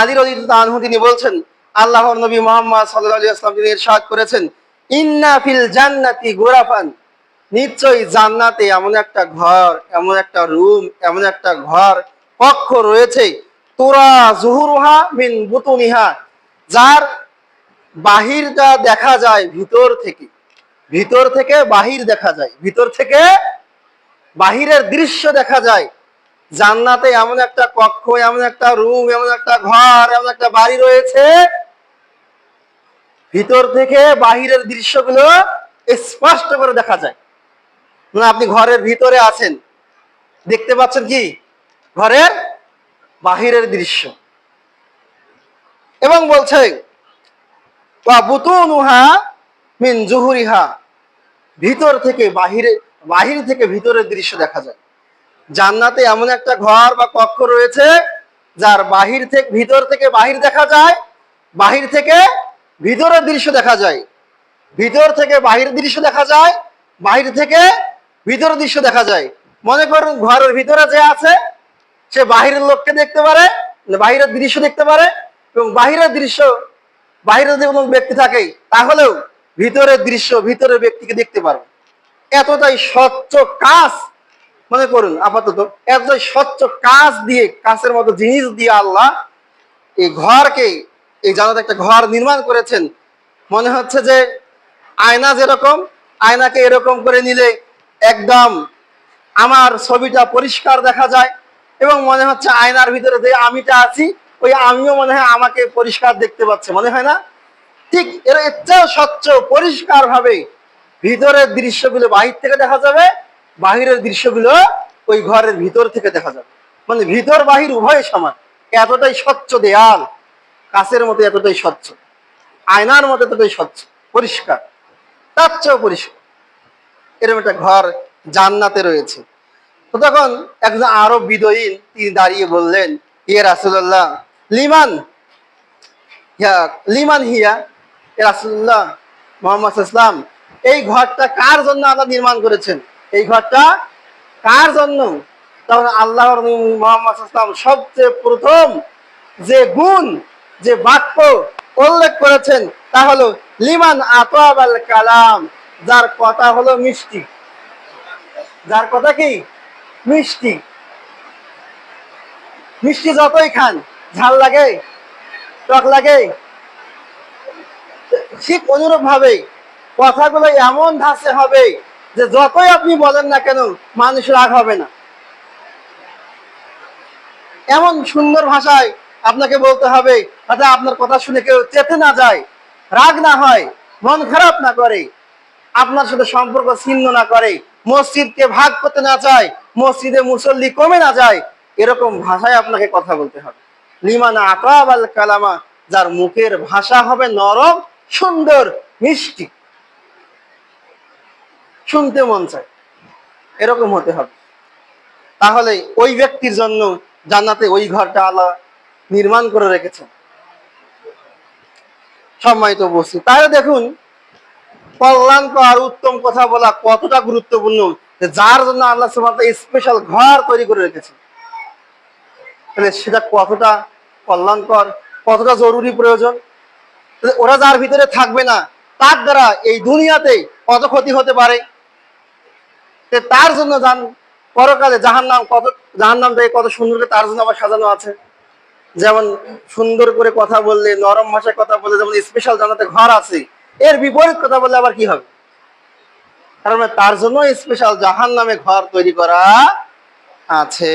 আলী রাদিয়াল্লাহু তিনি বলছেন, আল্লাহর নবী মোহাম্মদ সাল্লাল্লাহু আলাইহি ওয়াসাল্লাম তিনি ইরশাদ করেছেন, ইন্না ফিল জান্নাতি গোরাফান। নিশ্চয়ই জান্নাতে এমন একটা ঘর, এমন একটা রুম, এমন একটা ঘর, কক্ষ রয়েছে, তোরা জুহুরুহা মিন বুতুনিহা, যার বাহিরটা দেখা যায় ভিতর থেকে ভিতর থেকে বাহির দেখা যায়, ভিতর থেকে বাহিরের দৃশ্য দেখা যায়। জান্নাতে এমন একটা কক্ষ, এমন একটা রুম, এমন একটা ঘর, এমন একটা বাড়ি রয়েছে। ভিতর থেকে বাহিরের দৃশ্যগুলো স্পষ্ট করে দেখা যায়। মানে আপনি ঘরের ভিতরে আছেন, দেখতে পাচ্ছেন কি? ঘরের বাহিরের দৃশ্য। এবং বলছে মিন জুহুরিহা। ভিতর থেকে বাহিরে, বাহির থেকে ভিতরের দৃশ্য দেখা যায়। জান্নাতে এমন একটা ঘর বা কক্ষ রয়েছে যার বাহির থেকে, ভিতর থেকে বাহির দেখা যায়, বাহির থেকে ভিতরের দৃশ্য দেখা যায়। ভিতর থেকে বাহির দৃশ্য দেখা যায়, বাহির থেকে ভিতরের দৃশ্য দেখা যায়। মনে করুন ঘরের ভিতরে যে আছে, সে বাহিরের লোককে দেখতে পারে, বাহিরের দৃশ্য দেখতে পারে এবং বাহিরের দৃশ্য বাইরে যে কোনো ব্যক্তি থাকে, তাহলেও ভিতরের দৃশ্য ভিতরের ব্যক্তিকে দেখতে পারবে। এতটাই স্বচ্ছ কাজ মনে করুন, আপাতত এতটাই স্বচ্ছ কাজ দিয়ে কাছের মতো জিনিস দিয়ে আল্লাহ এই ঘরকে, এই জানাতে একটা ঘর নির্মাণ করেছেন। মনে হচ্ছে যে আয়না যেরকম, আয়নাকে এরকম করে নিলে একদম আমার ছবিটা পরিষ্কার দেখা যায় এবং মনে হচ্ছে আয়নার ভিতরে যে আমিটা আছি, ওই আমিও মনে হয় আমাকে পরিষ্কার দেখতে পাচ্ছে, মনে হয় না? ঠিক এর চেয়েও স্বচ্ছ পরিষ্কার ভাবে ভিতরের দৃশ্যগুলো বাহির থেকে দেখা যাবে বাহিরের দৃশ্যগুলো ওই ঘরের ভিতর থেকে দেখা যাবে। মানে ভিতর, বাহির উভয় সমান। এতটাই স্বচ্ছ দেয়াল। কাছের মতো এতটাই স্বচ্ছ। আয়নার মতো এতটাই স্বচ্ছ। পরিষ্কার। তার চেয়েও পরিষ্কার। এরকম একটা ঘর জান্নাতে রয়েছে। তো তখন একজন আরব বিদয়ীন তিনি দাঁড়িয়ে বললেন ইয়ে রাসুল্লাহ লিমান ইয়া লিমান হিয়া রাসুল্লাহ মোহাম্মদ ইসলাম এই ঘরটা কার জন্য আল্লাহ নির্মাণ করেছেন? এই ঘরটা কার জন্য? তখন আল্লাহর নবী মোহাম্মদ সবচেয়ে প্রথম যে গুণ, যে বাক্য উল্লেখ করেছেন তা হলো, লিমান আতাবাল কালাম যার কথা হলো মিষ্টি। যার কথা কি? মিষ্টি। মিষ্টি যতই খান, ঝাল লাগে, টক লাগে, ঠিক অনুরূপ ভাবে কথাগুলো এমন ধাঁচে হবে যে যতই আপনি বলেন না কেন, মানুষ রাগ হবে না। এমন সুন্দর ভাষায় আপনাকে বলতে হবে যাতে আপনার কথা শুনে কেউ চেতে না যায়, রাগ না হয়, মন খারাপ না করে, আপনার সাথে সম্পর্ক ছিন্ন না করে, মসজিদকে ভাগ করতে না চায়, মসজিদে মুসল্লি কমে না যায়, এরকম ভাষায় আপনাকে কথা বলতে হবে। লিমানা আকাব আল কালামা, যার মুখের ভাষা হবে নরম, সুন্দর, মিষ্টি। শুনতে মন চায়। এরকম হতে হবে। তাহলে ওই ব্যক্তির জন্য জান্নাতে ওই ঘরটা আল্লাহ নির্মাণ করে রেখেছেন। সম্মানিত বস্তু তাহলে দেখুন কল্যাণকর আর উত্তম কথা বলা কতটা গুরুত্বপূর্ণ যার জন্য আল্লাহ স্পেশাল ঘর তৈরি করে রেখেছে তাহলে সেটা কতটা কল্যাণকর, কতটা জরুরি প্রয়োজন? ওরা যার ভিতরে থাকবে না, তার দ্বারা এই দুনিয়াতে কত ক্ষতি হতে পারে? তার জন্য যান, পরকালে জাহান নাম কত জাহান নামটাকে কত সুন্দর করে তার জন্য আবার সাজানো আছে। যেমন সুন্দর করে কথা বললে, নরম ভাষায় কথা বললে, যেমন স্পেশাল জানাতে ঘর আছে, এর বিপরীত কথা বললে আবার কি হবে? কারণ তার জন্য স্পেশাল জাহান নামে ঘর তৈরি করা আছে।